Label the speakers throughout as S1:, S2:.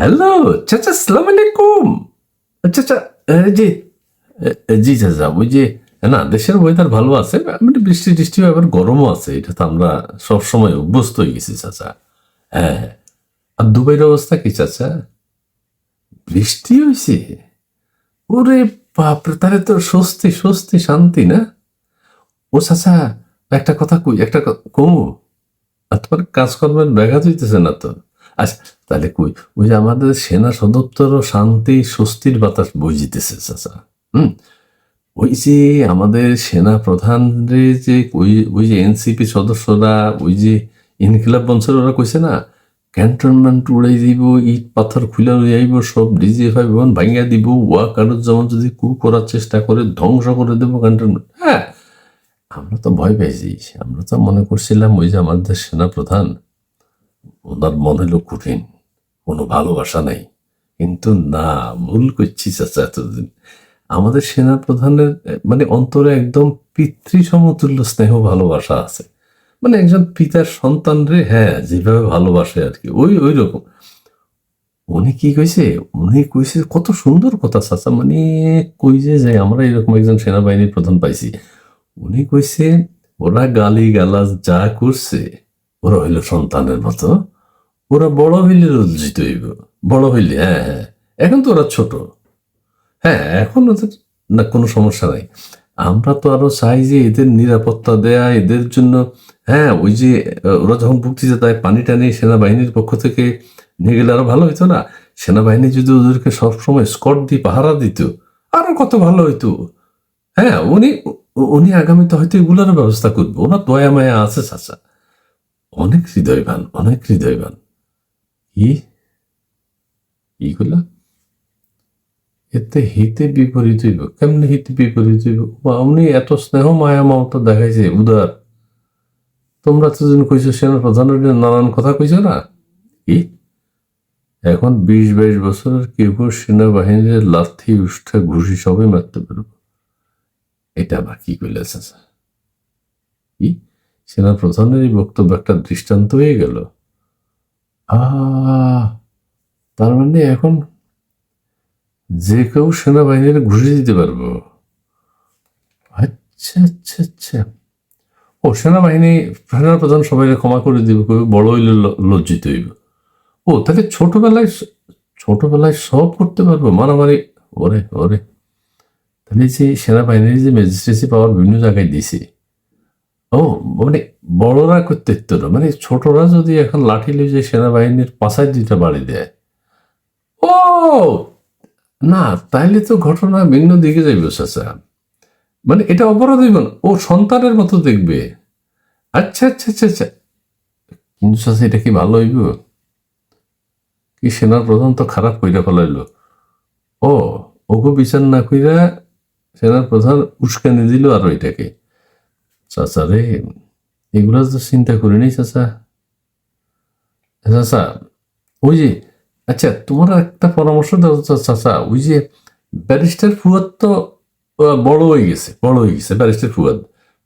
S1: Hello চাচা সালাম আলাইকুম চাচা যে এ, জি চাচা ওই যে না দেশের ওয়েদার ভালো আছে মানে বৃষ্টি টিষ্টি আবার গরমও আছে এটা তো আমরা সবসময় অভ্যস্ত হয়ে গেছি চাচা হ্যাঁ আর দুবাইয়ের অবস্থা কি চাচা বৃষ্টি হয়েছে? ওরে বাপরে তাহলে তো স্বস্তি স্বস্তি শান্তি না? ও চাচা একটা কথা কই একটা কমু। আর তোমার কাজকর্মের ব্যাঘাত হইতেছে না তো। আচ্ছা তাহলে কই? ওই যে আমাদের সেনা সদপ্তর শান্তি, স্বস্তির বাতাস বইজিতেছে চাচা। হুম? ওই যে আমাদের সেনা প্রধানরে যে ওই ওই যে এনসিপি সদস্যরা, ওই যে ইনকিলাব বঞ্চের ওরা কইছে না, ক্যান্টনমেন্ট উড়াই দিব, ইট পাথর খুলে যাইব সব ডিজিএফআই ভবন ভাঙিয়া দিব ওয়া যেমন যদি কু করার চেষ্টা করে ধ্বংস করে দেবো ক্যান্টনমেন্ট। হ্যাঁ আমরা তো ভয় পেয়েছি আমরা তো মনে করছিলাম ওই যে আমাদের সেনা প্রধান, ওনার মনে হলো কঠিন। কোনো ভালোবাসা নাই। কিন্তু না, ভুল করছি চাচা এতদিন। আমাদের সেনা প্রধানের মানে অন্তরে একদম পিতৃ সমতুল্য স্নেহ ভালোবাসা আছে। মানে একজন পিতার সন্তান রে হ্যাঁ যেভাবে ভালোবাসে আর কি, ওই ওই রকম। উনি কি কইছে? উনি কইছে, কত সুন্দর কথা চাচা মানে কই যে যাই আমরা এরকম একজন সেনাবাহিনীর প্রধান পাইছি। উনি কইছে, ওরা গালি গালাজ যা করছে, ওরা হইল সন্তানের মতো। ওরা বড় হইলে লজ্জিত হইব। বড় হইলে হ্যাঁ হ্যাঁ। এখন তো ওরা ছোট। হ্যাঁ এখন ওদের না, কোনো সমস্যা নাই। আমরা তো আরও চাই যে এদের নিরাপত্তা দেয়া, এদের জন্য হ্যাঁ ওই যে ওরা যখন ভুগতেছে তাই পানি টানি সেনাবাহিনীর পক্ষ থেকে নিয়ে গেলে আরও ভালো হইতো না? সেনাবাহিনী যদি ওদেরকে সবসময় স্কট দিয়ে পাহারা দিত, আরও কত ভালো হইতো? হ্যাঁ উনি উনি আগামীতে হয়তো এগুলোর ব্যবস্থা করবে। ওনার দয়া মায়া আছে, চাচা। অনেক হৃদয়বান অনেক হৃদয়বান। কি এইগুলা? এতে হিতে বিপরীত হইব। কেমনে হিতে বিপরীত হইব? বা উনি এত স্নেহ মায়া মমতা দেখাইছে, উদার। তোমরা তো যেন কইছো সেনা প্রধানের নানান কথা কইছো না? কি এখন বিশ বাইশ বছরের কেউ কেউ সেনাবাহিনীর লাথি, উষ্ঠা, ঘুষি সবই মারতে পারব। এটা আবার কি কইলে চাচা? কি সেনা প্রধানের এই বক্তব্য একটা দৃষ্টান্ত হয়ে গেল। তার মানে এখন যে কেউ সেনাবাহিনীর ঘুষি দিতে পারব। আচ্ছা আচ্ছা আচ্ছা। ও, সেনাবাহিনী সেনা প্রধান সবাই ক্ষমা করে দিব কেউ বড় হইলে লজ্জিত হইব। ও, তাহলে ছোটবেলায় ছোটবেলায় সব করতে পারব? মারামারি? ওরে ওরে। তাহলে যে সেনাবাহিনীর যে ম্যাজিস্ট্রেসি পাওয়ার বিভিন্ন জায়গায় দিছে ও মানে বড়রা করতে পারতো না। মানে ছোটরা যদি এখন লাঠি যে সেনাবাহিনীর পাশায় দুইটা বাড়ি দেয়, ও, না, তাইলে তো ঘটনা ভিন্ন দিকে যাইব চাচা। মানে এটা অপরাধ হইব ও সন্তানের মতো দেখবে। আচ্ছা আচ্ছা আচ্ছা আচ্ছা। কিন্তু চাচা, এটা কি ভালো হইব? কি সেনার প্রধান তো খারাপ কইরা ফেলাইলো? ও ওকে বিচার না কইরা সেনার প্রধান উস্কানি দিল আর ওইটাকে চাচা রে এগুলা তো চিন্তা করি নাই, চাচা। চাচা, ওই যে আচ্ছা তোমার একটা পরামর্শ দাও, চাচা। ওই যে, ব্যারিস্টার ফুয়াদ তো বড় হয়ে গেছে, বড় হয়ে গেছে, ব্যারিস্টার ফুয়াদ।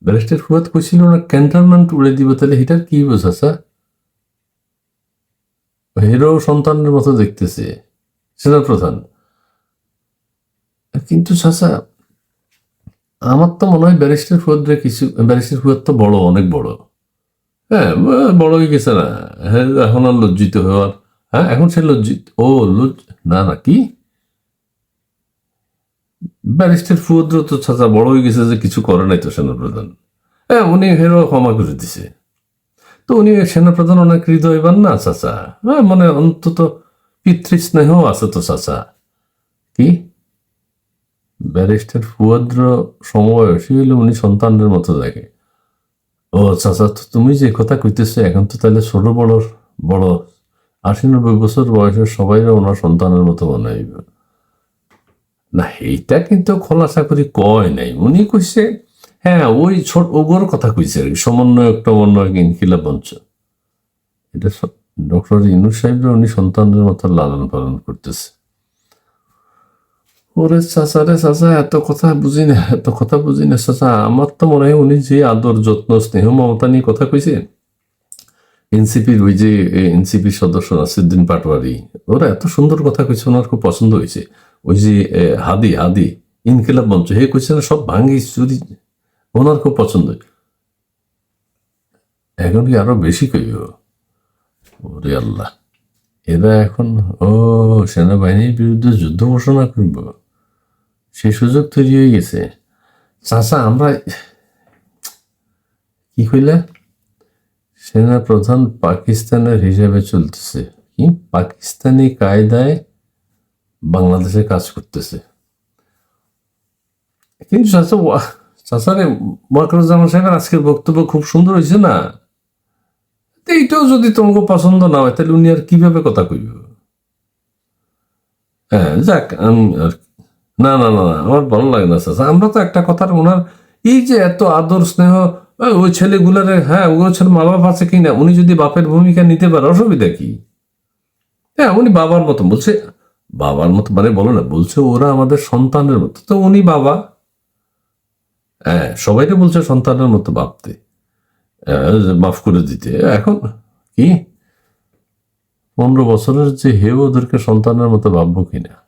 S1: ব্যারিস্টার ফুয়াদ কইছিল না, ক্যান্টনমেন্ট উড়ে দিব, তাহলে এটার কি হইব, চাচা? হিরো সন্তানের মতো দেখতেছে সেনা প্রধান কিন্তু, চাচা আমার তো মনে হয় ব্যারিস্টার ফুয়াদরে কিছু, ব্যারিস্টার ফুয়াদ তো বড়, অনেক বড়। হ্যাঁ বড় হয়ে গেছে না। হ্যাঁ এখন আর লজ্জিত হওয়ার। হ্যাঁ এখন সে লজ্জিত, ও লজ্জ, না না, কি? ব্যারিস্টার ফুয়াদ্র তো চাচা বড় হয়ে গেছে যে কিছু করে নাই তো সেনাপ্রধান। হ্যাঁ উনি হেরো ক্ষমা করে দিছে। তো উনি সেনাপ্রধান অনেক হৃদয়বান না, চাচা? হ্যাঁ মানে অন্তত পিতৃস্নেহ আছে তো, চাচা। কি? ব্যারিস্টার ফুয়াদ্র সমবয়সী হইলে উনি সন্তানের মতো দেখে ও, চাচা, তো তুমি যে কথা কইতেছো, এখন তো তাহলে ছোট বড় বড়। আশি নব্বই বছর বয়সের সবাই ওনার সন্তানের মতো মনে না, এইটা কিন্তু খোলাসা করে কয় নাই। উনি কইছে হ্যাঁ ওই ছোট ওগোর কথা কইছে আর কি, সমন্বয়ক টমন্বয়ক ইনকিলা মঞ্চ। এটা ডক্টর ইনু সাহেবরা উনি সন্তানের মতো লালন পালন করতেছে। ওরে চাচা রে চাচা, এত কথা বুঝি না, এত কথা বুঝি না চাচা। আমার তো মনে হয় উনি যে আদর যত্ন, স্নেহ, মমতা নিয়ে কথা কইছে। এনসিপির ওই যে এনসিপির সদস্য নাসিরুদ্দিন পাটোয়ারি, ওরা এত সুন্দর কথা কইছে, ওনার খুব পছন্দ হয়েছে ওই যে হাদি হাদি, ইনকিলাব মঞ্চ, হে কইছে না, সব ভাঙ্গি চুরি, ওনার খুব পছন্দ। এখন কি আরও বেশি কইব? ওরে আল্লাহ। এরা এখন, ও, সেনাবাহিনীর বিরুদ্ধে যুদ্ধ ঘোষণা করব। সেই সুযোগ তৈরি হয়ে গেছে। চাচা, আমরা কি কইলা? সেনা প্রধান পাকিস্তানের হিসেবে চলতেছে। কি? পাকিস্তানি কায়দায় বাংলাদেশে কাজ করতেছে। কিন্তু ওয়া- চাচারে ওয়াকরুজ্জামান সাহেবের আজকের বক্তব্য খুব সুন্দর হয়েছে না? এইটাও যদি তোমাকে পছন্দ না হয়, তাহলে উনি আর কীভাবে কথা কইব? হ্যাঁ যাক, আমি আর না না না না, আমার ভালো লাগে না চাচা আমরা তো একটা কথার ওনার এই যে এত আদর স্নেহ ওই ছেলেগুলার হ্যাঁ ওগুলো ছেলে মা বাপ আছে কিনা উনি যদি বাপের ভূমিকা নিতে পারে অসুবিধা কি? হ্যাঁ উনি বাবার মতো বলছে বাবার মতো মানে বলো না বলছে ওরা আমাদের সন্তানের মতো। তো উনি বাবা হ্যাঁ সবাইকে বলছে সন্তানের মতো ভাবতে আহ, মাফ করে দিতে। এখন কি? পনেরো বছরের যে হেউ ওদেরকে সন্তানের মতো ভাববো কিনা হ্যাঁ, হ্যাঁ,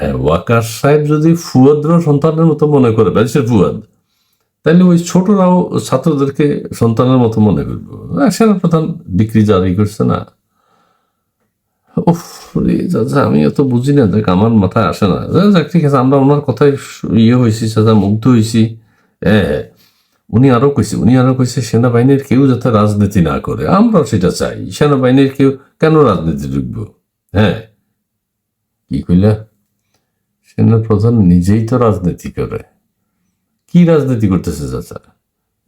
S1: ওয়াকার সাহেব যদি ফুয়াদরা সন্তানের মতো মনে করে ব্যারিস্টার ফুয়াদ তাহলে ওই ছোটরাও ছাত্রদেরকে সন্তানের মতো মনে করব। হ্যাঁ, সেনাপ্রধান ডিগ্রি জারি করছে না। রে চাচা আমি অত বুঝি না দেখ আমার মাথায় আসে না। যাক, ঠিক আছে আমরা ওনার কথায় ইয়ে হয়েছি চাচা মুগ্ধ হয়েছি। হ্যাঁ। উনি আরও কইছে উনি আরও কইছে সেনাবাহিনীর কেউ যাতে রাজনীতি না করে আমরাও সেটা চাই। সেনাবাহিনীর কেউ কেন রাজনীতি ঢুকবো? হ্যাঁ কি কইলা? সেনা প্রধান নিজেই তো রাজনীতি করে। কি রাজনীতি করতেছে চাচা?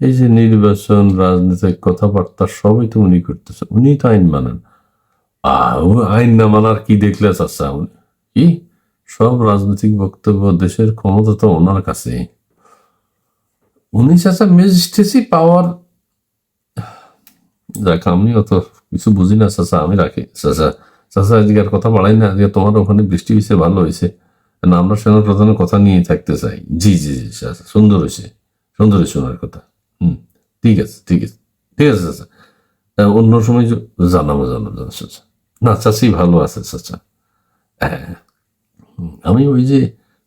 S1: এই যে নির্বাচন, রাজনীতিক কথাবার্তা সবই তো উনি করতেছে, উনি তো আইন মানেন। আইন না মানার কি দেখলে চাচা উনি? কি? সব রাজনৈতিক বক্তব্য দেশের ক্ষমতা তো ওনার কাছে উনি চাচা ম্যাজিস্ট্রেসি পাওয়ার দেখ আমি অত কিছু বুঝি না চাচা, আমি রাখি। চাচা চাচা আজকে আর কথা বাড়াই না আজকে তোমার ওখানে বৃষ্টি হয়েছে ভালো হয়েছে না আমরা সেনা প্রধানের কথা নিয়ে থাকতে চাই। জি জি জি চাচা সুন্দর হয়েছে। সুন্দর হয়েছে ওনার কথা। হুম ঠিক আছে ঠিক আছে ঠিক আছে আহ, অন্য সময় জানাব জানাব জানাব, চাচা না চাচি ভালো আছে চাচা হ্যাঁ হুম, আমি ওই যে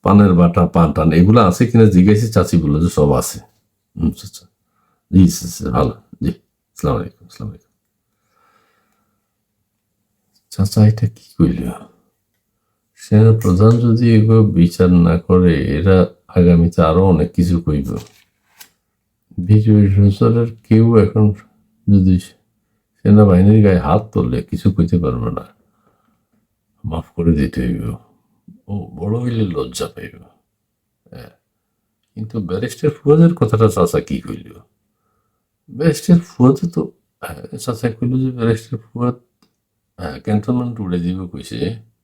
S1: পানের বাটা পান টান এগুলো আছে কিনা জিজ্ঞাসি চাচি বলল যে সব আছে। হুম চাচা জি ভালো। জি আসসালামু আলাইকুম আলাইকুম। চাচা এটা কি কইল? সেনা প্রধান যদি এগুলো বিচার না করে এরা আগামীতে আরও অনেক কিছু কইব। সরকারের কেউ এখন যদি সেনাবাহিনীর গায়ে হাত তুললে কিছু কইতে পারবে না। মাফ করে দিতে হইব। ও বড় হইলে লজ্জা পাইব। হ্যাঁ কিন্তু ব্যারিস্টার ফুয়াদের কথাটা চাচা কি কইল? ব্যারিস্টার ফুয়াদ তো হ্যাঁ, চাচা কইল যে ব্যারিস্টার ফুয়াদ হ্যাঁ ক্যান্টনমেন্ট উড়ে দিব কইছে।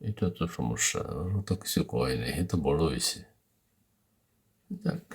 S1: এটা তো সমস্যা। ওটা কিছু কয় নাই এ তো বড় হয়েছে যাক।